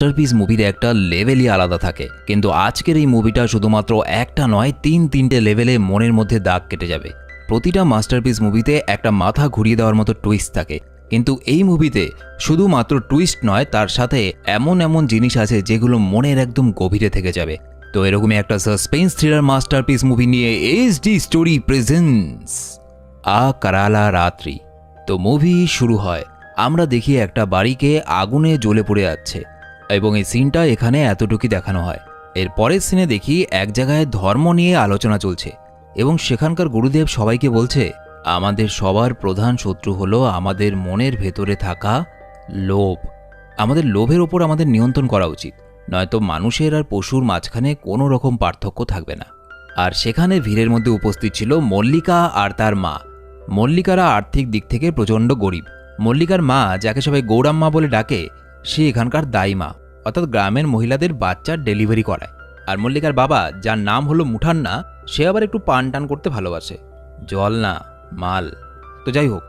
Masterpiece মুভির একটা লেভেলই আলাদা থাকে। কিন্তু আজকের এই মুভিটা শুধুমাত্র একটা নয়, তিন তিনটে লেভেলে মনের মধ্যে দাগ কেটে যাবে। প্রতিটা মাস্টারপিস মুভিতে একটা মাথা ঘুরিয়ে দেওয়ার মতো টুইস্ট থাকে। কিন্তু এই মুভিতে শুধুমাত্র টুইস্ট নয়, তার সাথে এমন এমন জিনিস আছে যেগুলো মনের একদম গভীরে থেকে যাবে। তো এরকমই একটা সাসপেন্স থ্রিলার মাস্টারপিস মুভি নিয়ে এইচ ডি স্টোরি প্রেজেন্স আ কারালা রাত্রি। তো মুভি শুরু হয়। আমরা দেখি একটা বাড়িকে আগুনে জ্বলে পড়ে যাচ্ছে। এবং এই সিনটা এখানে এতটুকুই দেখানো হয়। এর পরের সিনে দেখি এক জায়গায় ধর্ম নিয়ে আলোচনা চলছে এবং সেখানকার গুরুদেব সবাইকে বলছে, আমাদের সবার প্রধান শত্রু হলো আমাদের মনের ভেতরে থাকা লোভ। আমাদের লোভের ওপর আমাদের নিয়ন্ত্রণ করা উচিত। নয়তো মানুষের আর পশুর মাঝখানে কোনো রকম পার্থক্য থাকবে না। আর সেখানে ভিড়ের মধ্যে উপস্থিত ছিল মল্লিকা আর তার মা। মল্লিকারা আর্থিক দিক থেকে প্রচণ্ড গরিব। মল্লিকার মা, যাকে সবাই গৌরাম্মা বলে ডাকে, সে এখানকার দায়ী মা। অর্থাৎ গ্রামের মহিলাদের বাচ্চার ডেলিভারি করায়। আর মল্লিকার বাবা, যার নাম হলো মুঠান্না, সে আবার একটু পান টান করতে ভালোবাসে। জল না, মাল। তো যাই হোক,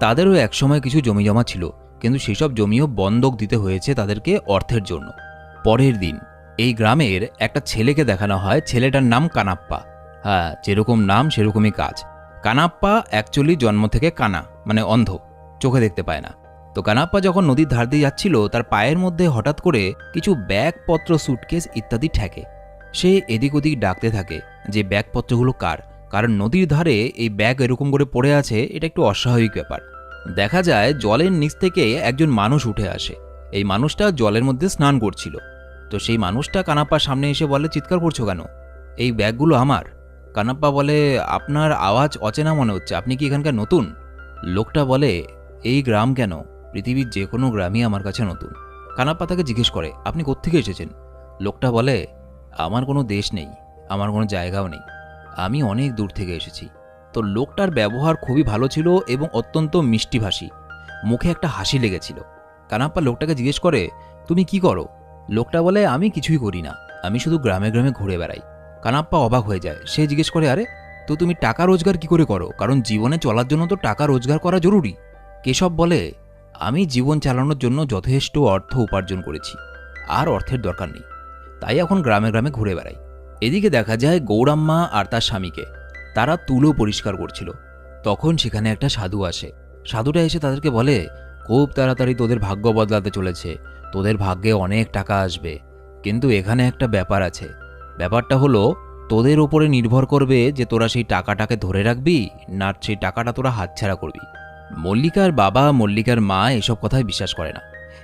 তাদেরও একসময় কিছু জমি জমা ছিল, কিন্তু সেসব জমিও বন্ধক দিতে হয়েছে তাদেরকে অর্থের জন্য। পরের দিন, এই গ্রামের একটা ছেলেকে দেখানো হয়, ছেলেটার নাম কানাপ্পা। হ্যাঁ যেরকম নাম, সেরকমই কাজ। কানাপ্পা অ্যাকচুয়ালি জন্ম থেকে কানা মানে অন্ধ, চোখে দেখতে পায় না। তো কানাপ্পা যখন নদীর ধার দিয়ে যাচ্ছিল, তার পায়ের মধ্যে হঠাৎ করে কিছু ব্যাগপত্র সুটকেস ইত্যাদি ঠেকে। সে এদিক ওদিক ডাকতে থাকে যে, ব্যাগপত্রগুলো কার? কারণ নদীর ধারে এই ব্যাগ এরকম করে পড়ে আছে, এটা একটু অস্বাভাবিক ব্যাপার। দেখা যায়, জলের নিচ থেকে একজন মানুষ উঠে আসে। এই মানুষটা জলের মধ্যে স্নান করছিল। তো সেই মানুষটা কানাপ্পার সামনে এসে বলে, চিৎকার করছ কেন? এই ব্যাগগুলো আমার। কানাপ্পা বলে, আপনার আওয়াজ অচেনা মনে হচ্ছে। আপনি কি এখানকার নতুন? লোকটা বলে, এই গ্রাম কেন? পৃথিবীর যে কোনো গ্রামই আমার কাছে নতুন। কানাপ্পা তাকে জিজ্ঞেস করে, আপনি কোত্থেকে এসেছেন? লোকটা বলে, আমার কোনো দেশ নেই, আমার কোনো জায়গাও নেই। আমি অনেক দূর থেকে এসেছি। তো লোকটার ব্যবহার খুবই ভালো ছিল এবং অত্যন্ত মিষ্টিভাষী। মুখে একটা হাসি লেগেছিল। কানাপ্পা লোকটাকে জিজ্ঞেস করে, তুমি কি করো? লোকটা বলে, আমি কিছুই করি না, আমি শুধু গ্রামে গ্রামে ঘুরে বেড়াই। কানাপ্পা অবাক হয়ে যায়। সে জিজ্ঞেস করে, আরে, তো তুমি টাকা রোজগার কি করে করো? কারণ জীবনে চলার জন্য তো টাকা রোজগার করা জরুরি। কেশব বলে আমি জীবন চালানোর জন্য যথেষ্ট অর্থ উপার্জন করেছি, আর অর্থের দরকার নেই। তাই এখন গ্রামে গ্রামে ঘুরে বেড়াই। এদিকে দেখা যায় গৌরাম্মা আর তার স্বামীকে। তারা তুলো পরিষ্কার করছিল। তখন সেখানে একটা সাধু আসে। সাধুটা এসে তাদেরকে বলে, খুব তাড়াতাড়ি তোদের ভাগ্য বদলাতে চলেছে। তোদের ভাগ্যে অনেক টাকা আসবে। কিন্তু এখানে একটা ব্যাপার আছে। ব্যাপারটা হলো, তোদের ওপরে নির্ভর করবে যে তোরা সেই টাকাটাকে ধরে রাখবি, না সেই টাকাটা তোরা হাতছাড়া করবি। মল্লিকার বাবা, মল্লিকার মা এসব কথায় বিশ্বাস করে না।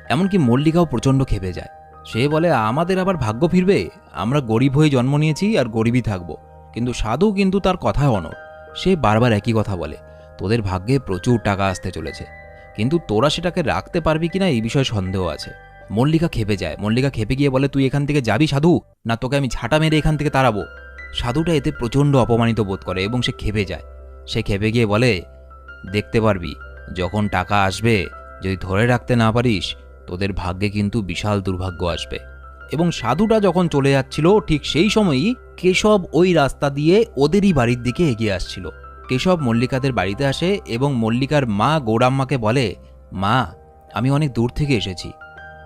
এমনকি মল্লিকাও প্রচণ্ড খেপে যায়। সে বলে, আমাদের আবার ভাগ্য ফিরবে। আমরা গরিব হয়ে জন্ম নিয়েছি আর গরিবই থাকব। কিন্তু সাধু কিন্তু তার কথায় অনর সে বারবার একই কথা বলে, তোদের ভাগ্যে প্রচুর টাকা আসতে চলেছে। কিন্তু তোরা সেটাকে রাখতে পারবি কিনা এই বিষয়ে সন্দেহ আছে। মল্লিকা খেপে যায়। মল্লিকা খেপে গিয়ে বলে, তুই এখান থেকে যাবি সাধু? না, তোকে আমি ঝাঁটা মেরে এখান থেকে তাড়াবো? সাধুটা এতে প্রচণ্ড অপমানিত বোধ করে এবং সে খেপে যায়। সে খেপে গিয়ে বলে দেখতে পারবি, যখন টাকা আসবে, যদি ধরে রাখতে না পারিস, তোদের ভাগ্যে কিন্তু বিশাল দুর্ভাগ্য আসবে। এবং সাধুটা যখন চলে যাচ্ছিল, ঠিক সেই সময়ই কেশব ওই রাস্তা দিয়ে ওদেরই বাড়ির দিকে এগিয়ে আসছিল। কেশব মল্লিকাদের বাড়িতে আসে এবং মল্লিকার মা গৌরাম্মাকে বলে, মা, আমি অনেক দূর থেকে এসেছি।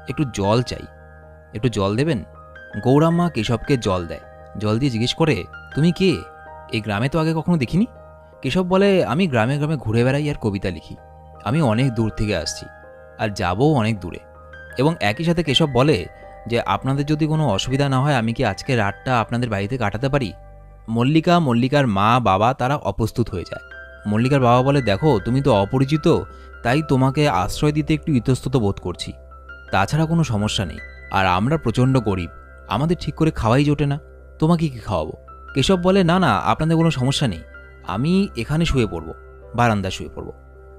একটু জল চাই। একটু জল দেবেন? গৌরাম্মা কেশবকে জল দেয়। জল দিয়ে জিজ্ঞেস করে, তুমি কে? এই গ্রামে তো আগে কখনো দেখিনি? কেশব বলে, আমি গ্রামে গ্রামে ঘুরে বেড়াই আর কবিতা লিখি। আমি অনেক দূর থেকে আসছি আর যাবও অনেক দূরে। এবং একই সাথে কেশব বলে যে, আপনাদের যদি কোনো অসুবিধা না হয়, আমি কি আজকে রাতটা আপনাদের বাড়িতে কাটাতে পারি? মল্লিকা, মল্লিকার মা, বাবা তারা অপ্রস্তুত হয়ে যায়। মল্লিকার বাবা বলে, দেখো, তুমি তো অপরিচিত, তাই তোমাকে আশ্রয় দিতে একটু ইতস্তত বোধ করছি। তাছাড়া কোনো সমস্যা নেই। আর আমরা প্রচণ্ড গরিব, আমাদের ঠিক করে খাওয়াই জোটে না। তোমাকে কি খাওয়াবো? কেশব বলে, না না, আপনাদের কোনো সমস্যা নেই। আমি এখানে শুয়ে পড়ব, বারান্দায় শুয়ে পড়ব।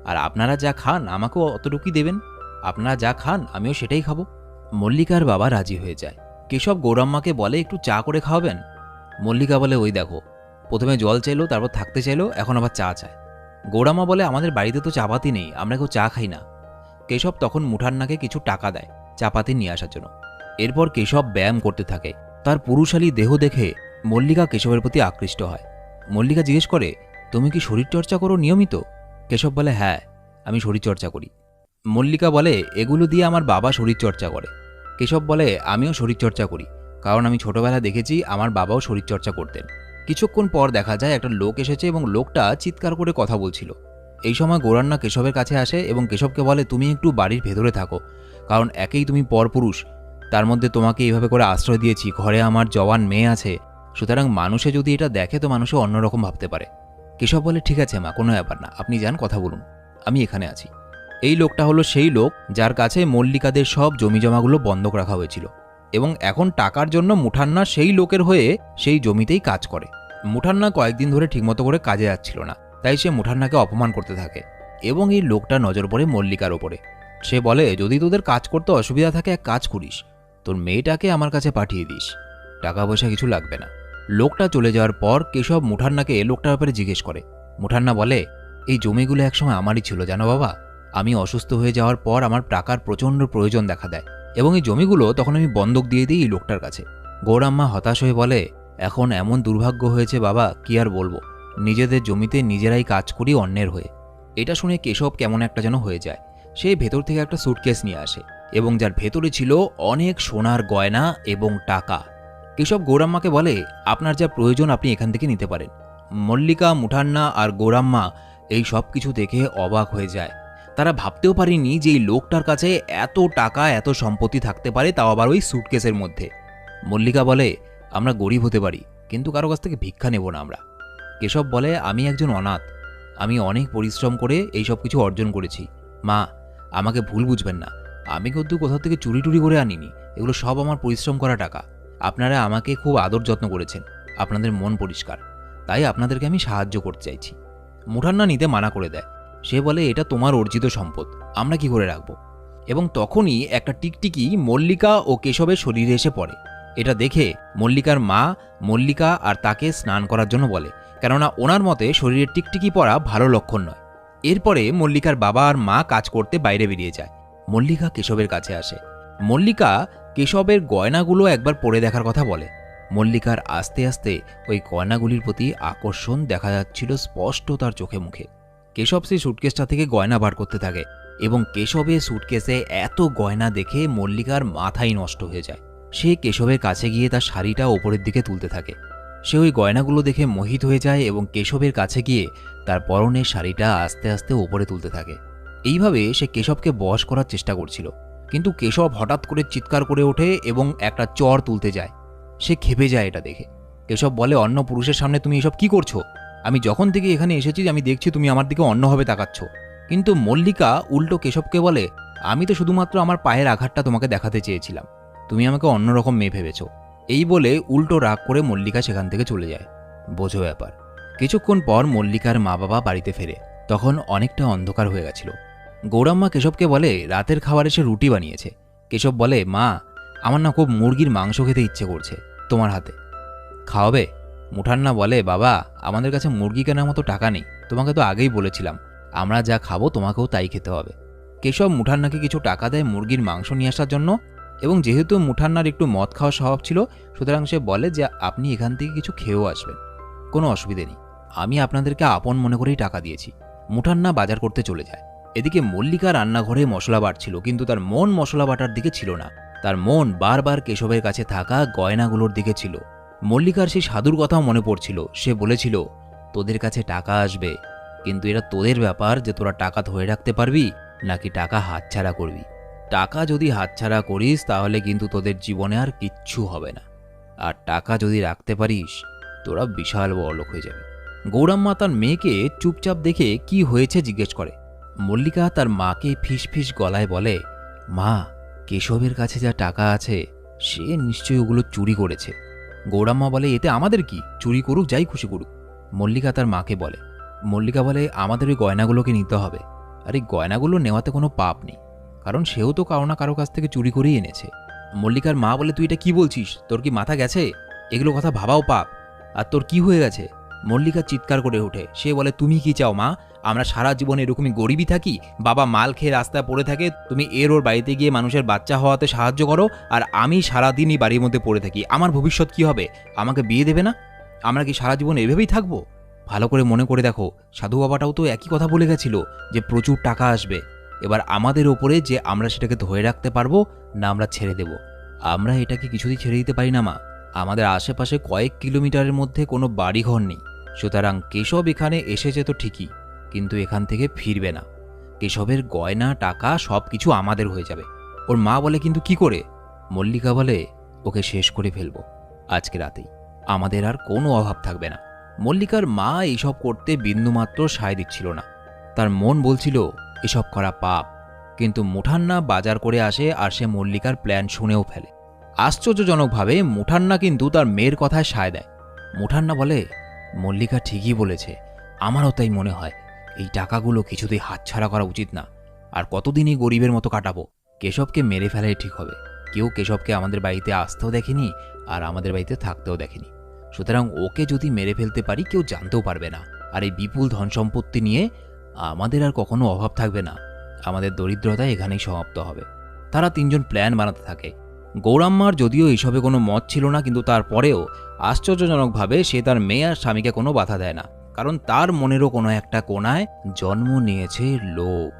আর আপনারা যা খান, আমাকেও অতটুকুই দেবেন। আপনারা যা খান, আমিও সেটাই খাব। মল্লিকার বাবা রাজি হয়ে যায়। কেশব গৌরাম্মাকে বলে, একটু চা করে খাওয়াবেন? মল্লিকা বলে, ওই দেখো, প্রথমে জল চাইলো, তারপর থাকতে চাইলো, এখন আবার চা চায় গৌরাম্মা বলে, আমাদের বাড়িতে তো চাপাতি নেই, আমরা কেউ চা খাই না। কেশব তখন মুঠান্নাকে কিছু টাকা দেয়, চাপাতি নিয়ে আসার জন্য। এরপর কেশব ব্যায়াম করতে থাকে। তার পুরুষালী দেহ দেখে মল্লিকা কেশবের প্রতি আকৃষ্ট হয়। মল্লিকা জিজ্ঞেস করে, তুমি কি শরীরচর্চা করো নিয়মিত? কেশব বলে হ্যাঁ আমি শরীরচর্চা করি। মল্লিকা বলে, এগুলো দিয়ে আমার বাবা শরীরচর্চা করে। কেশব বলে, আমিও শরীরচর্চা করি, কারণ আমি ছোটবেলা দেখেছি আমার বাবাও শরীরচর্চা করতেন। কিছুক্ষণ পর দেখা যায় একটা লোক এসেছে এবং লোকটা চিৎকার করে কথা বলছিল। এই সময় গোরান্না কেশবের কাছে আসে এবং কেশবকে বলে, তুমি একটু বাড়ির ভেতরে থাকো, কারণ একেই তুমি পরপুরুষ। তার মধ্যে তোমাকে এইভাবে করে আশ্রয় দিয়েছি, ঘরে আমার জওয়ান মেয়ে আছে সুতরাং মানুষে যদি এটা দেখে, তো মানুষে অন্যরকম ভাবতে পারে। কেশব বলে, ঠিক আছে মা, কোনো ব্যাপার না, আপনি যান, কথা বলুন। আমি এখানে আছি। এই লোকটা হলো সেই লোক যার কাছে মল্লিকাদের সব জমিজমাগুলো বন্ধক রাখা হয়েছিল এবং এখন টাকার জন্য মুঠান্না সেই লোকের হয়ে সেই জমিতেই কাজ করে। মুঠান্না কয়েকদিন ধরে ঠিকমতো করে কাজে যাচ্ছিল না, তাই সে মুঠান্নাকে অপমান করতে থাকে এবং এই লোকটা নজর পড়ে মল্লিকার ওপরে। সে বলে, যদি তোদের কাজ করতে অসুবিধা থাকে, এক কাজ করিস। তোর মেয়েটাকে আমার কাছে পাঠিয়ে দিস। টাকা পয়সা কিছু লাগবে না। লোকটা চলে যাওয়ার পর কেশব মুঠান্নাকে লোকটার ব্যাপারে জিজ্ঞেস করে। মুঠান্না বলে, এই জমিগুলো একসময় আমারই ছিল, জানো বাবা? আমি অসুস্থ হয়ে যাওয়ার পর আমার টাকার প্রচণ্ড প্রয়োজন দেখা দেয় এবং এই জমিগুলো তখন আমি বন্ধক দিয়ে দিই এই লোকটার কাছে। গৌরাম্মা হতাশ হয়ে বলে, এখন এমন দুর্ভাগ্য হয়েছে বাবা, কি আর বলব? নিজেদের জমিতে নিজেরাই কাজ করি অন্যের হয়ে। এটা শুনে কেশব কেমন একটা যেন হয়ে যায়। সে ভেতর থেকে একটা সুটকেস নিয়ে আসে এবং যার ভেতরে ছিল অনেক সোনার গয়না এবং টাকা। কেশব গৌরাম্মাকে বলে, আপনার যা প্রয়োজন আপনি এখান থেকে নিতে পারেন। মল্লিকা, মুঠান্না আর গৌরাম্মা এই সব কিছু দেখে অবাক হয়ে যায়। তারা ভাবতেও পারেনি যে এই লোকটার কাছে এত টাকা, এত সম্পত্তি থাকতে পারে, তাও আবার ওই সুটকেসের মধ্যে। মল্লিকা বলে, আমরা গরিব হতে পারি, কিন্তু কারও কাছ থেকে ভিক্ষা নেব না আমরা। কেশব বলে, আমি একজন অনাথ। আমি অনেক পরিশ্রম করে এই সব কিছু অর্জন করেছি। মা, আমাকে ভুল বুঝবেন না। আমি কিন্তু কোথাও থেকে চুরি টুরি করে আনিনি। এগুলো সব আমার পরিশ্রম করা টাকা। আপনারা আমাকে খুব আদর যত্ন করেছেন। আপনাদের মন পরিষ্কার। তাই আপনাদেরকে আমি সাহায্য করতে চাইছি। মুঠান্না নিতে মানা করে দেয়। সে বলে, এটা তোমার অর্জিত সম্পদ। আমরা কি করে রাখব? এবং তখনই একটা টিকটিকি মল্লিকা ও কেশবের শরীরে এসে পড়ে। এটা দেখে মল্লিকার মা মল্লিকা আর তাকে স্নান করার জন্য বলে, কেননা ওনার মতে শরীরে টিকটিকি পড়া ভালো লক্ষণ নয়। এরপরে মল্লিকার বাবা আর মা কাজ করতে বাইরে বেরিয়ে যায়। মল্লিকা কেশবের কাছে আসে। মল্লিকা কেশবের গয়নাগুলো একবার পরে দেখার কথা বলে। মল্লিকার আস্তে আস্তে ওই গয়নাগুলির প্রতি আকর্ষণ দেখা যাচ্ছিল স্পষ্ট তার চোখে মুখে। কেশব সেই সুটকেসটা থেকে গয়না বার করতে থাকে এবং কেশবের সুটকেসে এত গয়না দেখে মল্লিকার মাথাই নষ্ট হয়ে যায়। সে কেশবের কাছে গিয়ে তার শাড়িটা ওপরের দিকে তুলতে থাকে। সে ওই গয়নাগুলো দেখে মোহিত হয়ে যায় এবং কেশবের কাছে গিয়ে তার পরনের শাড়িটা আস্তে আস্তে ওপরে তুলতে থাকে। এইভাবে সে কেশবকে বশ করার চেষ্টা করছিল। কিন্তু কেশব হঠাৎ করে চিৎকার করে ওঠে এবং একটা চর তুলতে যায়। সে খেপে যায় এটা দেখে। কেশব বলে, অন্য পুরুষের সামনে তুমি এসব কি করছ? আমি যখন থেকে এখানে এসেছি, আমি দেখছি তুমি আমার দিকে অন্যভাবে তাকাচ্ছ। কিন্তু মল্লিকা উল্টো কেশবকে বলে, আমি তো শুধুমাত্র আমার পায়ের আঘাতটা তোমাকে দেখাতে চেয়েছিলাম। তুমি আমাকে অন্যরকম মেয়ে ভেবেছ। এই বলে উল্টো রাগ করে মল্লিকা সেখান থেকে চলে যায়। বোঝো ব্যাপার। কিছুক্ষণ পর মল্লিকার মা বাবা বাড়িতে ফেরে। তখন অনেকটা অন্ধকার হয়ে গেছিল। গৌরাম্মা কেশবকে বলে, রাতের খাবারে সে রুটি বানিয়েছে। কেশব বলে, মা, আমার না খুব মুরগির মাংস খেতে ইচ্ছে করছে তোমার হাতে। খাওয়াবে? মুঠান্না বলে, বাবা, আমাদের কাছে মুরগি কেনার মতো টাকা নেই। তোমাকে তো আগেই বলেছিলাম, আমরা যা খাব তোমাকেও তাই খেতে হবে। কেশব মুঠান্নাকে কিছু টাকা দেয় মুরগির মাংস নিয়ে আসার জন্য এবং যেহেতু মুঠান্নার একটু মদ খাওয়ার স্বভাব ছিল, সুতরাং সে বলে যে, আপনি এখান থেকে কিছু খেয়েও আসবেন, কোনো অসুবিধে নেই। আমি আপনাদেরকে আপন মনে করেই টাকা দিয়েছি। মুঠান্না বাজার করতে চলে যায়। এদিকে মল্লিকা রান্নাঘরে মশলা বাটছিল, কিন্তু তার মন মশলা বাটার দিকে ছিল না। তার মন বারবার কেশবের কাছে থাকা গয়নাগুলোর দিকে ছিল। মল্লিকার সেই সাধুর কথাও মনে পড়ছিল। সে বলেছিল, তোদের কাছে টাকা আসবে, কিন্তু এটা তোদের ব্যাপার যে তোরা টাকা ধরে রাখতে পারবি নাকি টাকা হাতছাড়া করবি। টাকা যদি হাতছাড়া করিস তাহলে কিন্তু তোদের জীবনে আর কিচ্ছু হবে না। আর টাকা যদি রাখতে পারিস, তোরা বিশাল বড়লোক হয়ে যাবে। গৌরাম্মা তার মেয়েকে চুপচাপ দেখে কি হয়েছে জিজ্ঞেস করে। মল্লিকা তার মাকে ফিস গলায় বলে, মা, কেশবের কাছে যা টাকা আছে, সে নিশ্চয়ই ওগুলো চুরি করেছে। গৌরাম্মা বলে, এতে আমাদের কি? চুরি করুক, যাই খুশি করুক। মল্লিকা তার মাকে বলে, মল্লিকা বলে, আমাদের ওই গয়নাগুলোকে নিতে হবে। আর এই গয়নাগুলো নেওয়াতে কোনো পাপ নেই, কারণ সেও তো কারও না কারও কাছ থেকে চুরি করেই এনেছে। মল্লিকার মা বলে, তুই এটা কি বলছিস? তোর কি মাথা গেছে? এগুলো কথা ভাবাও পাপ। আর তোর কি হয়ে গেছে? মল্লিকা চিৎকার করে ওঠে। সে বলে, তুমি কি চাও মা? আমরা সারা জীবন এরকমই গরিবই থাকি। বাবা মাল খেয়ে রাস্তায় পড়ে থাকে। তুমি এর ওর বাড়িতে গিয়ে মানুষের বাচ্চা হওয়াতে সাহায্য করো। আর আমি সারাদিনই বাড়ির মধ্যে পড়ে থাকি। আমার ভবিষ্যৎ কি হবে? আমাকে বিয়ে দেবে না? আমরা কি সারা জীবন এভাবেই থাকব? ভালো করে মনে করে দেখো, সাধু বাবাটাও তো একই কথা বলে গেছিল, যে প্রচুর টাকা আসবে। এবার আমাদের ওপরে যে আমরা সেটাকে ধরে রাখতে পারব, না আমরা ছেড়ে দেব। আমরা এটাকে কিছুতেই ছেড়ে দিতে পারি না মা। আমাদের আশেপাশে কয়েক কিলোমিটারের মধ্যে কোনো বাড়িঘর নেই। সুতরাং কেশব এখানে এসেছে তো ঠিকই, কিন্তু এখান থেকে ফিরবে না। কেশবের গয়না, টাকা সব কিছু আমাদের হয়ে যাবে। ওর মা বলে, কিন্তু কি করে? মল্লিকা বলে, ওকে শেষ করে ফেলব, আজকে রাতেই। আমাদের আর কোনো অভাব থাকবে না। মল্লিকার মা এইসব করতে বিন্দুমাত্র সায় দিচ্ছিল না। তার মন বলছিল, এসব করা পাপ। কিন্তু মুঠান্না বাজার করে আসে আর সে মল্লিকার প্ল্যান শুনেও ফেলে। আশ্চর্যজনকভাবে মুঠান্না কিন্তু তার মেয়ের কথায় সায় দেয়। মুঠান্না বলে মল্লিকা ঠিকই বলেছে। আমারও তাই মনে হয়। এই টাকাগুলো কিছুতেই হাতছাড়া করা উচিত না। আর কতদিনই গরিবের মতো কাটাবো? কেশবকে মেরে ফেলাই ঠিক হবে। কেউ কেশবকে আমাদের বাড়িতে আসতেও দেখেনি আর আমাদের বাড়িতে থাকতেও দেখেনি। সুতরাং ওকে যদি মেরে ফেলতে পারি, কেউ জানতেও পারবে না। আর এই বিপুল ধন সম্পত্তি নিয়ে আমাদের আর কখনো অভাব থাকবে না। আমাদের দরিদ্রতা এখানেই সমাপ্ত হবে। তারা তিনজন প্ল্যান বানাতে থাকে। গৌরাম্মার যদিও এইসবে কোনো মত ছিল না, কিন্তু তারপরেও আশ্চর্যজনকভাবে সে তার মেয়ে আর স্বামীকে কোনো বাধা দেয় না, কারণ তার মনেরও কোনো একটা কোনায় জন্ম নিয়েছে লোভ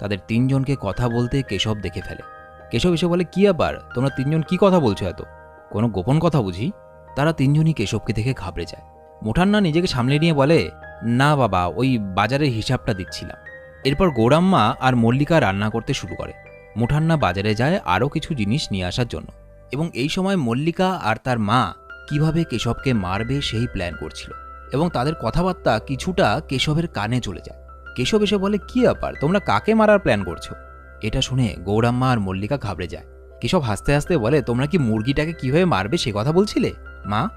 তাদের তিনজনকে কথা বলতে কেশব দেখে ফেলে। কেশব এসে বলে, কি আবার তোমরা তিনজন কি কথা বলছো এত? কোনো গোপন কথা বুঝি? তারা তিনজনই কেশবকে দেখে ঘাবড়ে যায়। মুঠান্না নিজেকে সামলে নিয়ে বলে, না বাবা, ওই বাজারের হিসাবটা দিচ্ছিলাম। এরপর গৌরাম্মা আর মল্লিকা রান্না করতে শুরু করে। মুঠান্না বাজারে যায় আরও কিছু জিনিস নিয়ে আসার জন্য। এবং এই সময় মল্লিকা আর তার মা কীভাবে কেশবকে মারবে সেই প্ল্যান করছিল এবং তাদের কথাবার্তা কিছুটা কেশবের কানে চলে যায়। কেশব এসে বলে, কি ব্যাপার? তোমরা কাকে মারার প্ল্যান করছ? এটা শুনে গৌরাম্মা আর মল্লিকা ঘাবড়ে যায়। কেশব হাসতে হাসতে বলে, তোমরা কি মুরগিটাকে কীভাবে মারবে সে কথা বলছিলে? মা?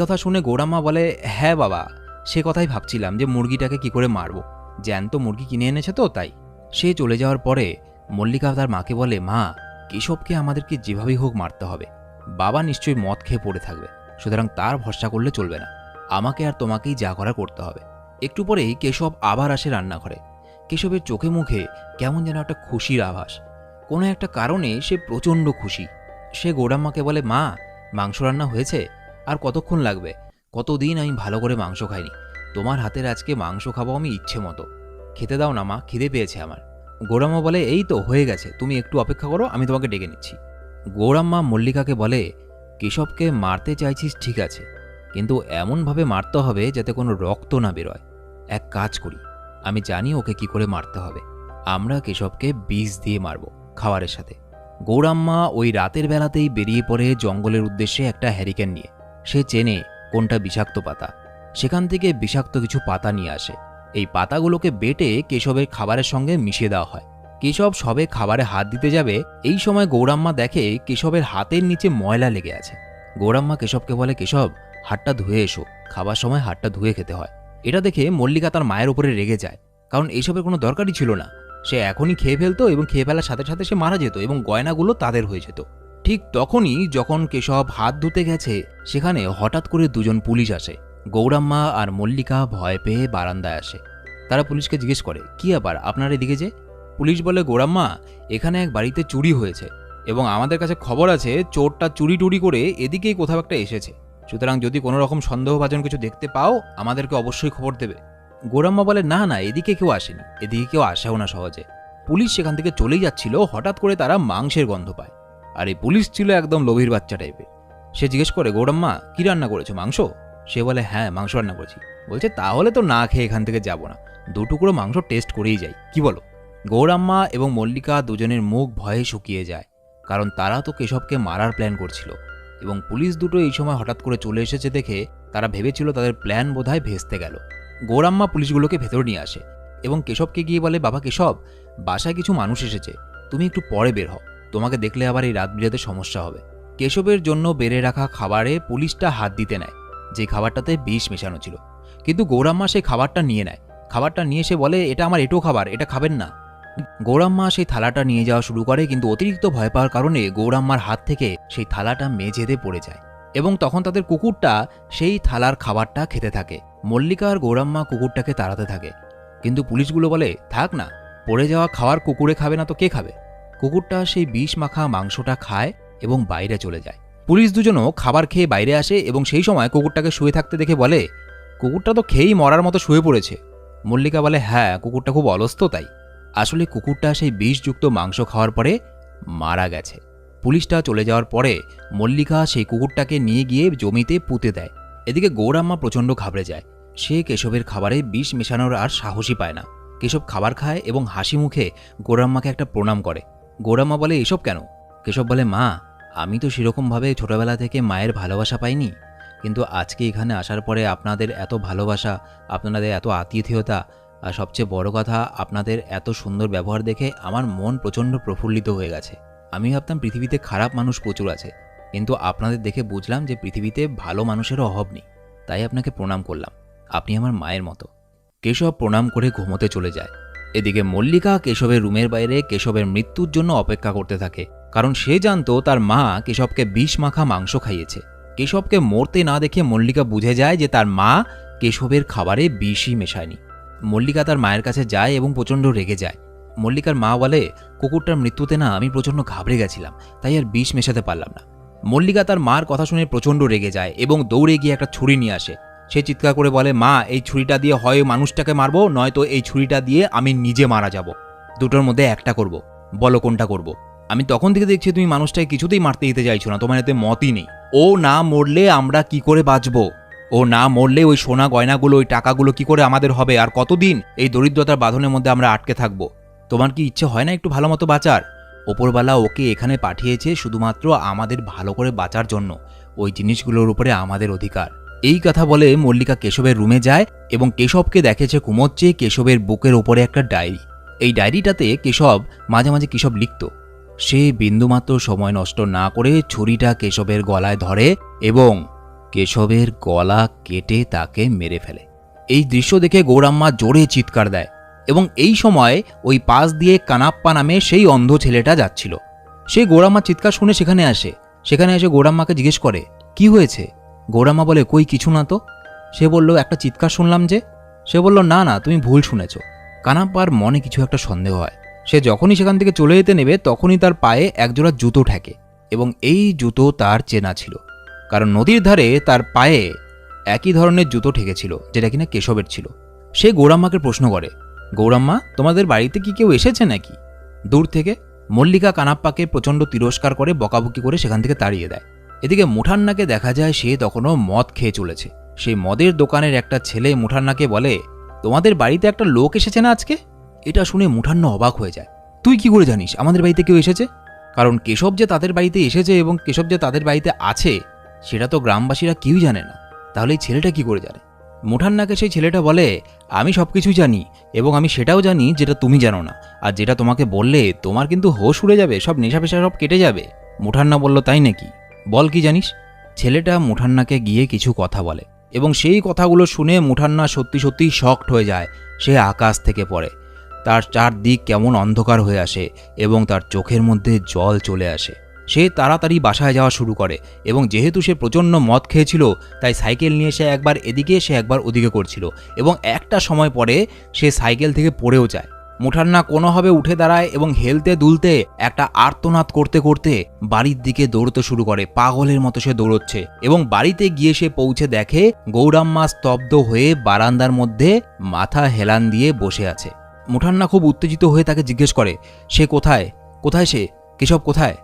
কথা শুনে গৌরাম্মা বলে হ্যাঁ বাবা, সে কথাই ভাবছিলাম যে মুরগিটাকে কি করে মারবো। জ্যান্ত মুরগি কিনে এনেছে তো, তাই। সে চলে যাওয়ার পরে মল্লিকা তার মাকে বলে, মা, কেশবকে আমাদেরকে যেভাবেই হোক মারতে হবে। বাবা নিশ্চয়ই মদ খেয়ে পড়ে থাকবে। সুতরাং তার ভরসা করলে চলবে না। আমাকে আর তোমাকেই যা করা করতে হবে। একটু পরেই কেশব আবার আসে রান্নাঘরে। কেশবের চোখে মুখে কেমন যেন একটা খুশির আভাস। কোনো একটা কারণে সে প্রচণ্ড খুশি। সে গৌরাম্মাকে বলে, মা, মাংস রান্না হয়েছে? আর কতক্ষণ লাগবে? কতদিন আমি ভালো করে মাংস খাইনি। তোমার হাতের আজকে মাংস খাব আমি ইচ্ছে মতো। খেতে দাও না মা, খিদে পেয়েছে আমার। গৌরাম্মা বলে, এই তো, হয়ে গেছে। তুমি একটু অপেক্ষা করো, আমি তোমাকে ডেকে নিচ্ছি। গৌরাম্মা মল্লিকাকে বলে কেশবকে মারতে চাইছিস ঠিক আছে, কিন্তু এমনভাবে মারতে হবে যাতে কোনো রক্ত না বেরোয়। এক কাজ করি, আমি জানি ওকে কি করে মারতে হবে। আমরা কেশবকে বিষ দিয়ে মারব খাবারের সাথে। গৌরাম্মা ওই রাতের বেলাতেই বেরিয়ে পড়ে জঙ্গলের উদ্দেশ্যে একটা হ্যারিকেন নিয়ে। সে চেনে কোনটা বিষাক্ত পাতা। সেখান থেকে বিষাক্ত কিছু পাতা নিয়ে আসে। এই পাতাগুলোকে বেটে কেশবের খাবারের সঙ্গে মিশিয়ে দেওয়া হয়। কেশব সবে খাবারে হাত দিতে যাবে, এই সময় গৌরাম্মা দেখে কেশবের হাতের নিচে ময়লা লেগে আছে। গৌরাম্মা কেশবকে বলে, কেশব, হাতটা ধুয়ে এসো। খাবার সময় হাতটা ধুয়ে খেতে হয়। এটা দেখে মল্লিকা তার মায়ের উপরে রেগে যায়, কারণ এইসবের কোনো দরকারই ছিল না। সে এখনই খেয়ে ফেলতো এবং খেয়ে ফেলার সাথে সাথে সে মারা যেত এবং গয়নাগুলো তাদের হয়ে যেত। ঠিক তখনই যখন কেশব হাত ধুতে গেছে, সেখানে হঠাৎ করে দুজন পুলিশ আসে। গৌরাম্মা আর মল্লিকা ভয় পেয়ে বারান্দায় আসে। তারা পুলিশকে জিজ্ঞেস করে, কি আবার আপনার এদিকে যে? পুলিশ বলে, গোরাম্মা, এখানে এক বাড়িতে চুরি হয়েছে এবং আমাদের কাছে খবর আছে চোরটা চুরি টুরি করে এদিকেই কোথাও একটা এসেছে। সুতরাং যদি কোনো রকম সন্দেহভাজন কিছু দেখতে পাও, আমাদেরকে অবশ্যই খবর দেবে গোরাম্মা বলে, না না, এদিকে কেউ আসেনি। এদিকে কেউ আসেও না সহজে। পুলিশ সেখান থেকে চলেই যাচ্ছিল, হঠাৎ করে তারা মাংসের গন্ধ পায়। আর এই পুলিশ ছিল একদম লোভীর বাচ্চা টাইপের সে জিজ্ঞেস করে, গৌরাম্মা, কি রান্না করেছ, মাংস সে বলে হ্যাঁ মাংস রান্না করেছি। বলছে, তাহলে তো না খেয়ে এখান থেকে যাব না। দুটুকরো মাংস টেস্ট করেই যাই। কি বলো? গৌরাম্মা এবং মল্লিকা দুজনের মুখ ভয়ে শুকিয়ে যায়, কারণ তারা তো কেশবকে মারার প্ল্যান করছিল। এবং পুলিশ দুটো এই সময় হঠাৎ করে চলে এসেছে দেখে তারা ভেবেছিল তাদের প্ল্যান বোধহয় ভেস্তে গেল। গৌরাম্মা পুলিশগুলোকে ভেতর নিয়ে আসে এবং কেশবকে গিয়ে বলে, বাবা কেশব, বাসায় কিছু মানুষ এসেছে, তুমি একটু পরে বের হও, তোমাকে দেখলে আবার এই রাত বিরাতে সমস্যা হবে কেশবের জন্য বেড়ে রাখা খাবারে পুলিশটা হাত দিতে নেয়, যে খাবারটাতে বিষ মেশানো ছিল। কিন্তু গৌরাম্মা সেই খাবারটা নিয়ে নেয়। খাবারটা নিয়ে এসে বলে, এটা আমার এটো খাবার, এটা খাবেন না। গৌরাম্মা সেই থালাটা নিয়ে যাওয়া শুরু করে, কিন্তু অতিরিক্ত ভয় পাওয়ার কারণে গৌরাম্মার হাত থেকে সেই থালাটা মেঝেতে পড়ে যায় এবং তখন তাদের কুকুরটা সেই থালার খাবারটা খেতে থাকে। মল্লিকা আর গৌরাম্মা কুকুরটাকে তাড়াতে থাকে। কিন্তু পুলিশগুলো বলে, থাক না, পড়ে যাওয়া খাওয়ার কুকুরে খাবে না তো কে খাবে? কুকুরটা সেই বিষ মাখা মাংসটা খায় এবং বাইরে চলে যায়। পুলিশ দুজনও খাবার খেয়ে বাইরে আসে এবং সেই সময় কুকুরটাকে শুয়ে থাকতে দেখে বলে, কুকুরটা তো খেয়েই মরার মতো শুয়ে পড়েছে। মল্লিকা বলে হ্যাঁ কুকুরটা খুব অলস্ত তাই। আসলে কুকুরটা সেই বিষযুক্ত মাংস খাওয়ার পরে মারা গেছে। পুলিশটা চলে যাওয়ার পরে মল্লিকা সেই কুকুরটাকে নিয়ে গিয়ে জমিতে পুঁতে দেয়। এদিকে গৌরাম্মা প্রচণ্ড ঘাবড়ে যায়। সে কেশবের খাবারে বিষ মেশানোর আর সাহসী পায় না। কেশব খাবার খায় এবং হাসি মুখে গৌরাম্মাকে একটা প্রণাম করে। গৌরাম্মা বলে, এসব কেন? কেশব বলে, মা, আমি তো সেরকমভাবে ছোটবেলা থেকে মায়ের ভালোবাসা পাইনি। কিন্তু আজকে এখানে আসার পরে আপনাদের এত ভালোবাসা, আপনাদের এত আতিথেয়তা আর সবচেয়ে বড় কথা, আপনাদের এত সুন্দর ব্যবহার দেখে আমার মন প্রচণ্ড প্রফুল্লিত হয়ে গেছে। আমি ভাবতাম পৃথিবীতে খারাপ মানুষ প্রচুর আছে, কিন্তু আপনাদের দেখে বুঝলাম যে পৃথিবীতে ভালো মানুষেরও অভাব নেই। তাই আপনাকে প্রণাম করলাম। আপনি আমার মায়ের মতো। কেশব প্রণাম করে ঘুমোতে চলে যায়। এদিকে মল্লিকা কেশবের রুমের বাইরে কেশবের মৃত্যুর জন্য অপেক্ষা করতে থাকে, কারণ সে জানতো তার মা কেশবকে বিষ মাখা মাংস খাইয়েছে। কেশবকে মরতে না দেখে মল্লিকা বুঝে যায় যে তার মা কেশবের খাবারে বিষই মেশায়নি। মল্লিকা তার মায়ের কাছে যায় এবং প্রচণ্ড রেগে যায়। মল্লিকার মা বলে, কুকুরটার মৃত্যুতে না আমি প্রচণ্ড ঘাবড়ে গেছিলাম, তাই আর বিষ মেশাতে পারলাম না। মল্লিকা তার মার কথা শুনে প্রচণ্ড রেগে যায় এবং দৌড়ে গিয়ে একটা ছুরি নিয়ে আসে। সে চিৎকার করে বলে, মা, এই ছুরিটা দিয়ে হয় মানুষটাকে মারবো, নয়তো এই ছুরিটা দিয়ে আমি নিজে মারা যাব। দুটোর মধ্যে একটা করব, বলো কোনটা করব? আমি তখন থেকে দেখছি তুমি মানুষটাকে কিছুতেই মারতে দিতে চাইছো না, তোমার এতে মতই নেই। ও না মরলে আমরা কি করে বাঁচবো? ও না মরলে ওই সোনা গয়নাগুলো, ওই টাকাগুলো কি করে আমাদের হবে? আর কতদিন এই দরিদ্রতার বাঁধনের মধ্যে আমরা আটকে থাকব? তোমার কি ইচ্ছে হয় না একটু ভালো মতো বাঁচার? ওপরবেলা ওকে এখানে পাঠিয়েছে শুধুমাত্র আমাদের ভালো করে বাঁচার জন্য, ওই জিনিসগুলোর উপরে আমাদের অধিকার। এই কথা বলে মল্লিকা কেশবের রুমে যায় এবং কেশবকে দেখেছে ঘুমোচ্ছে কেশবের বুকের ওপরে একটা ডায়েরি। এই ডায়েরিটাতে কেশব মাঝে মাঝে কেশব লিখত। সে বিন্দুমাত্র সময় নষ্ট না করে ছুরিটা কেশবের গলায় ধরে এবং কেশবের গলা কেটে তাকে মেরে ফেলে। এই দৃশ্য দেখে গৌরাম্মা জোরে চিৎকার দেয় এবং এই সময় ওই পাশ দিয়ে কানাপ্পা নামে সেই অন্ধ ছেলেটা যাচ্ছিল। সে গৌরাম্মার চিৎকার শুনে সেখানে আসে। সেখানে এসে গৌরাম্মাকে জিজ্ঞেস করে, কি হয়েছে? গৌরাম্মা বলে, কই, কিছু না তো। সে বলল, একটা চিৎকার শুনলাম যে। সে বলল, না না, তুমি ভুল শুনেছ। কানাপ্পার মনে কিছু একটা সন্দেহ হয়। সে যখনই সেখান থেকে চলে যেতে নেবে, তখনই তার পায়ে একজোড়া জুতো ঠেকে এবং এই জুতো তার চেনা ছিল। কারণ নদীর ধারে তার পায়ে একই ধরনের জুতো ঠেকেছিল, যেটা কিনা কেশবের ছিল। সে গৌরাম্মাকে প্রশ্ন করে, গৌরাম্মা, তোমাদের বাড়িতে কি কেউ এসেছে নাকি? দূর থেকে মল্লিকা কানাপ্পাকে প্রচণ্ড তিরস্কার করে বকাবকি করে সেখান থেকে তাড়িয়ে দেয়। এদিকে মুঠান্নাকে দেখা যায় সে তখনও মদ খেয়ে চলেছে। সেই মদের দোকানের একটা ছেলে মুঠান্নাকে বলে, তোমাদের বাড়িতে একটা লোক এসেছে না আজকে? এটা শুনে মুঠান্না অবাক হয়ে যায়। তুই কি করে জানিস? আমাদের বাড়িতে কেউ এসেছে? কারণ কেশব যে তাদের বাড়িতে এসেছে এবং কেশব যে তাদের বাড়িতে আছে সেটা তো গ্রামবাসীরা কেউই জানে না। তাহলে এই ছেলেটা কি করে জানে? মুঠান্নাকে সেই ছেলেটা বলে, আমি সব কিছুই জানি এবং আমি সেটাও জানি যেটা তুমি জানো না। আর যেটা তোমাকে বললে তোমার কিন্তু হোশ উড়ে যাবে, সব নেশা পেশা সব কেটে যাবে। মুঠান্না বলল, তাই নাকি? বল কি জানিস? ছেলেটা মুঠান্নাকে গিয়ে কিছু কথা বলে এবং সেই কথাগুলো শুনে মুঠান্না সত্যি সত্যি শক্ট হয়ে যায়। সে আকাশ থেকে পড়ে। তার চারদিক কেমন অন্ধকার হয়ে আসে এবং তার চোখের মধ্যে জল চলে আসে। সে তাড়াতাড়ি বাসায় যাওয়া শুরু করে এবং যেহেতু সে প্রচণ্ড মদ খেয়েছিল, তাই সাইকেল নিয়ে সে একবার এদিকে, সে একবার ওদিকে করছিল এবং একটা সময় পরে সে সাইকেল থেকে পড়েও যায়। মুঠান্না কোনোভাবে উঠে দাঁড়ায় এবং হেলতে দুলতে একটা আর্তনাদ করতে করতে বাড়ির দিকে দৌড়তে শুরু করে, পাগলের মতো সে দৌড়চ্ছে এবং বাড়িতে গিয়ে সে পৌঁছে দেখে গৌরাম্মা স্তব্ধ হয়ে বারান্দার মধ্যে মাথা হেলান দিয়ে বসে আছে। মুঠান্না খুব উত্তেজিত হয়ে তাকে জিজ্ঞেস করে, সে কোথায়? কোথায় সে? কেশব কোথায়?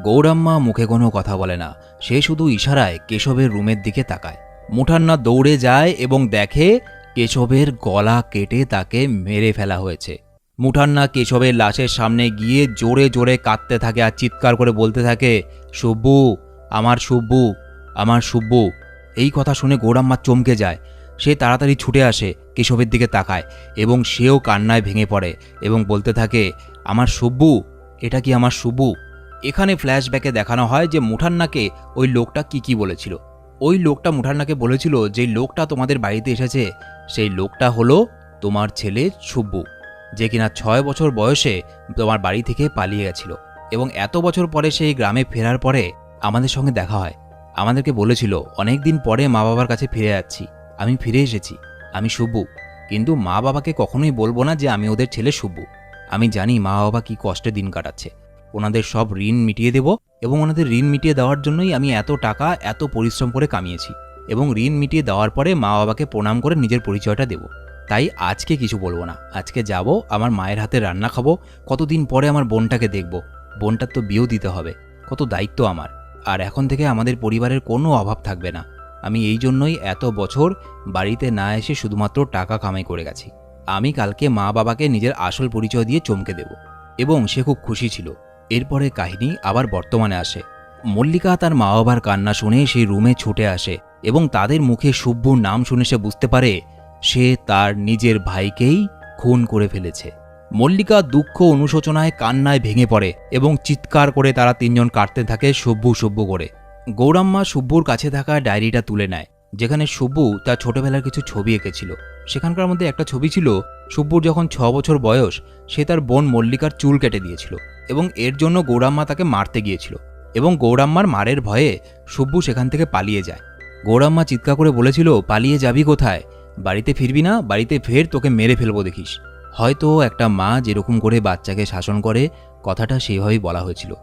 গৌরাম্মা মুখে কোনো কথা বলে না। সে শুধু ইশারায় কেশবের রুমের দিকে তাকায়। মুঠান্না দৌড়ে যায় এবং দেখে কেশবের গলা কেটে তাকে মেরে ফেলা হয়েছে। মুঠান্না কেশবের লাশের সামনে গিয়ে জোরে জোরে কাঁদতে থাকে আর চিৎকার করে বলতে থাকে, সুব্বু, আমার সুব্বু আমার সুব্বু। এই কথা শুনে গৌরাম্মা চমকে যায়। সে তাড়াতাড়ি ছুটে আসে কেশবের দিকে তাকায় এবং সেও কান্নায় ভেঙে পড়ে এবং বলতে থাকে, আমার সুব্বু, এটা কি আমার সুব্বু? এখানে ফ্ল্যাশব্যাকে দেখানো হয় যে মুঠান্নাকে ওই লোকটা কি কি বলেছিল। ওই লোকটা মুঠান্নাকে বলেছিল যে, লোকটা তোমাদের বাড়িতে এসেছে। সেই লোকটা হলো তোমার ছেলে সুব্বু যে কিনা ছয় বছর বয়সে তোমার বাড়ি থেকে পালিয়ে গেছিল এবং এত বছর পরে সেই গ্রামে ফেরার পরে আমাদের সঙ্গে দেখা হয়। আমাদেরকে বলেছিল, অনেক দিন পরে মা বাবার কাছে ফিরে যাচ্ছি। আমি ফিরে এসেছি। আমি সুব্বু কিন্তু মা বাবাকে কখনোই বলব না যে, আমি ওদের ছেলে সুব্বু আমি জানি মা বাবা কি কষ্টে দিন কাটাচ্ছে। ওনাদের সব ঋণ মিটিয়ে দেব এবং ওনাদের ঋণ মিটিয়ে দেওয়ার জন্যই আমি এত টাকা, এত পরিশ্রম করে কামিয়েছি এবং ঋণ মিটিয়ে দেওয়ার পরে মা বাবাকে প্রণাম করে নিজের পরিচয়টা দেব। তাই আজকে কিছু বলব না। আজকে যাব, আমার মায়ের হাতে রান্না খাব, কতদিন পরে আমার বোনটাকে দেখব। বোনটার তো বিয়েও দিতে হবে, কত দায়িত্ব আমার। আর এখন থেকে আমাদের পরিবারের কোনো অভাব থাকবে না। আমি এই জন্যই এত বছর বাড়িতে না এসে শুধুমাত্র টাকা কামাই করে গেছি। আমি কালকে মা বাবাকে নিজের আসল পরিচয় দিয়ে চমকে দেব এবং সে খুব খুশি ছিল। এরপরে কাহিনী আবার বর্তমানে আসে। মল্লিকা তার মা বাবার কান্না শুনে সেই রুমে ছুটে আসে এবং তাদের মুখে শুভ্যর নাম শুনে সে বুঝতে পারে সে তার নিজের ভাইকেই খুন করে ফেলেছে। মল্লিকা দুঃখ অনুশোচনায় কান্নায় ভেঙে পড়ে এবং চিৎকার করে তারা তিনজন কাটতে থাকে সভ্য সভ্য করে। গৌরাম্মা সুব্বুর কাছে থাকা ডায়েরিটা তুলে নেয়, যেখানে সুব্বু তার ছোটবেলার কিছু ছবি এঁকেছিল। সেখানকার মধ্যে একটা ছবি ছিল, সুব্বুর যখন ছ বছর বয়স, সে তার বোন মল্লিকার চুল কেটে দিয়েছিল। এবং এর জন্য গৌরাম্মা তাকে মারতে গিয়েছিল এবং গৌরাম্মার মারের ভয়ে সুব্বু সেখান থেকে পালিয়ে যায়। গৌরাম্মা চিৎকার করে বলেছিল, পালিয়ে যাবি কোথায়? বাড়িতে ফিরবি না? বাড়িতে ফের তোকে মেরে ফেলব দেখিস। হয়তো একটা মা যেরকম করে বাচ্চাকে শাসন করে, কথাটা সেইভাবেই বলা হয়েছিল।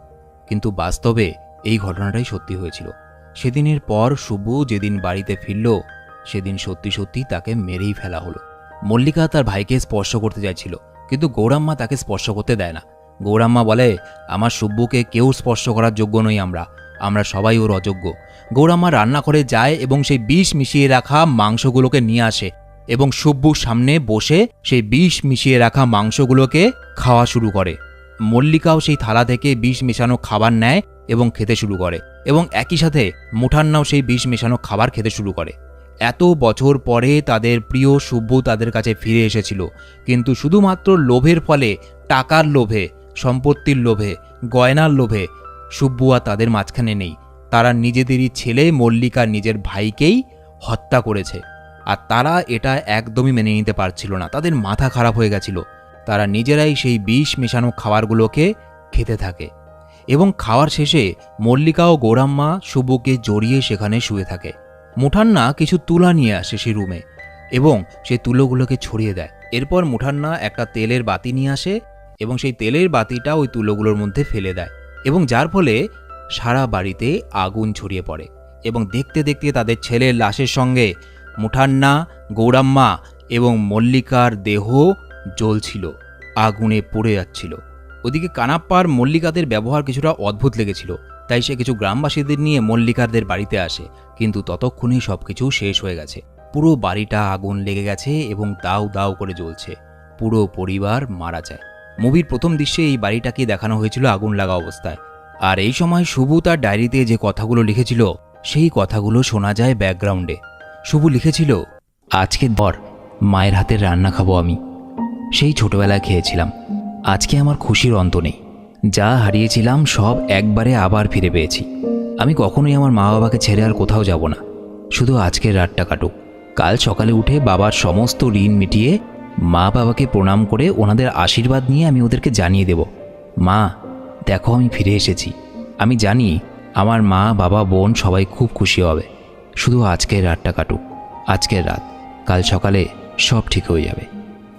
কিন্তু বাস্তবে এই ঘটনাটাই সত্যি হয়েছিল। সেদিনের পর শুভু যেদিন বাড়িতে ফিরল, সেদিন সত্যি সত্যি তাকে মেরেই ফেলা হলো। মল্লিকা তার ভাইকে স্পর্শ করতে চাইছিল, কিন্তু গৌরাম্মা তাকে স্পর্শ করতে দেয় না। গৌরাম্মা বলে, আমার শুভ্যুকে কেউ স্পর্শ করার যোগ্য নই আমরা আমরা সবাই ওর অযোগ্য। গৌরাম্মা রান্না রান্নাঘরে যায় এবং সেই বিষ মিশিয়ে রাখা মাংসগুলোকে নিয়ে আসে এবং শুভ্যুর সামনে বসে সেই বিষ মিশিয়ে রাখা মাংসগুলোকে খাওয়া শুরু করে। মল্লিকাও সেই থালা থেকে বিষ মেশানো খাবার নেয় এবং খেতে শুরু করে এবং একই সাথে মুঠান্নাও সেই বিষ মেশানো খাবার খেতে শুরু করে। এত বছর পরে তাদের প্রিয় শুভ্য তাদের কাছে ফিরে এসেছিল, কিন্তু শুধুমাত্র লোভের ফলে, টাকার লোভে সম্পত্তির লোভে, গয়নার লোভে আর তাদের মাঝখানে নেই। তারা নিজেদেরই ছেলে, মল্লিকা নিজের ভাইকেই হত্যা করেছে। আর তারা এটা একদমই মেনে নিতে পারছিল না। তাদের মাথা খারাপ হয়ে গেছিল। তারা নিজেরাই সেই বিষ মেশানো খাবারগুলোকে খেতে থাকে। এবং খাওয়ার শেষে মল্লিকা ও গৌরাম্মা শুভকে জড়িয়ে সেখানে শুয়ে থাকে। মুঠান্না কিছু তুলা নিয়ে আসে সেই রুমে এবং সে তুলোগুলোকে ছড়িয়ে দেয়। এরপর মুঠান্না একটা তেলের বাতি নিয়ে আসে এবং সেই তেলের বাতিটা ওই তুলোগুলোর মধ্যে ফেলে দেয় এবং যার ফলে সারা বাড়িতে আগুন ছড়িয়ে পড়ে এবং দেখতে দেখতে তাদের ছেলের লাশের সঙ্গে মুঠান্না, গৌরাম্মা এবং মল্লিকার দেহ জ্বলছিল, আগুনে পড়ে যাচ্ছিল। ওদিকে কানাপ্পার মল্লিকাদের ব্যবহার কিছুটা অদ্ভুত লেগেছিল, তাই সে কিছু গ্রামবাসীদের নিয়ে মল্লিকারদের বাড়িতে আসে, কিন্তু ততক্ষণেই সবকিছু শেষ হয়ে গেছে। পুরো বাড়িটা আগুন লেগে গেছে এবং দাউ দাউ করে জ্বলছে, পুরো পরিবার মারা যায়। মুভির প্রথম দৃশ্যে এই বাড়িটাকে দেখানো হয়েছিল আগুন লাগা অবস্থায়। আর এই সময় শুভু তার ডায়েরিতে যে কথাগুলো লিখেছিল, সেই কথাগুলো শোনা যায় ব্যাকগ্রাউন্ডে। শুভু লিখেছিল, আজকের পর মায়ের হাতের রান্না খাব আমি। সেই ছোটবেলায় খেয়েছিলাম। আজকে আমার খুশির অন্ত নেই। যা হারিয়েছিলাম সব একবারে আবার ফিরে পেয়েছি। আমি কখনোই আমার মা বাবাকে ছেড়ে আর কোথাও যাব না। শুধু আজকের রাতটা কাটুক। কাল সকালে উঠে বাবার সমস্ত ঋণ মিটিয়ে মা বাবাকে প্রণাম করে ওনাদের আশীর্বাদ নিয়ে আমি ওদেরকে জানিয়ে দেব। মা, দেখো আমি ফিরে এসেছি। আমি জানি আমার মা, বাবা, বোন সবাই খুব খুশি হবে। শুধু আজকের রাতটা কাটুক। আজকের রাত, কাল সকালে সব ঠিক হয়ে যাবে।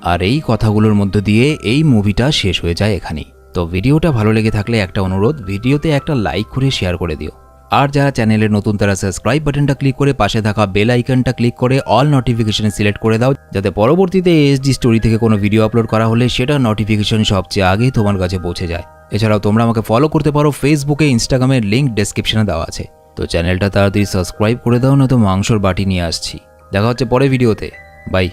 আর এই কথাগুলোর মধ্য দিয়ে এই মুভিটা শেষ হয়ে যায় এখানেই। তো ভিডিওটা ভালো লেগে থাকলে একটা অনুরোধ, ভিডিওতে একটা লাইক করে শেয়ার করে দিও। আর যারা চ্যানেলে নতুন, তারা সাবস্ক্রাইব বাটনটা ক্লিক করে পাশে থাকা বেল আইকনটা ক্লিক করে অল নোটিফিকেশন সিলেক্ট করে দাও, যাতে পরবর্তীতে এসডি স্টোরি থেকে কোনো ভিডিও আপলোড করা হলে সেটা নোটিফিকেশন সবচেয়ে আগে তোমার কাছে পৌঁছে যায়। এছাড়াও তোমরা আমাকে ফলো করতে পারো ফেসবুকে ইনস্টাগ্রামের লিঙ্ক ডেসক্রিপশনে দেওয়া আছে। তো চ্যানেলটা তাড়াতাড়ি সাবস্ক্রাইব করে দাও না তো মাংসর বাটি নিয়ে আসছি। দেখা হচ্ছে পরে ভিডিওতে বাই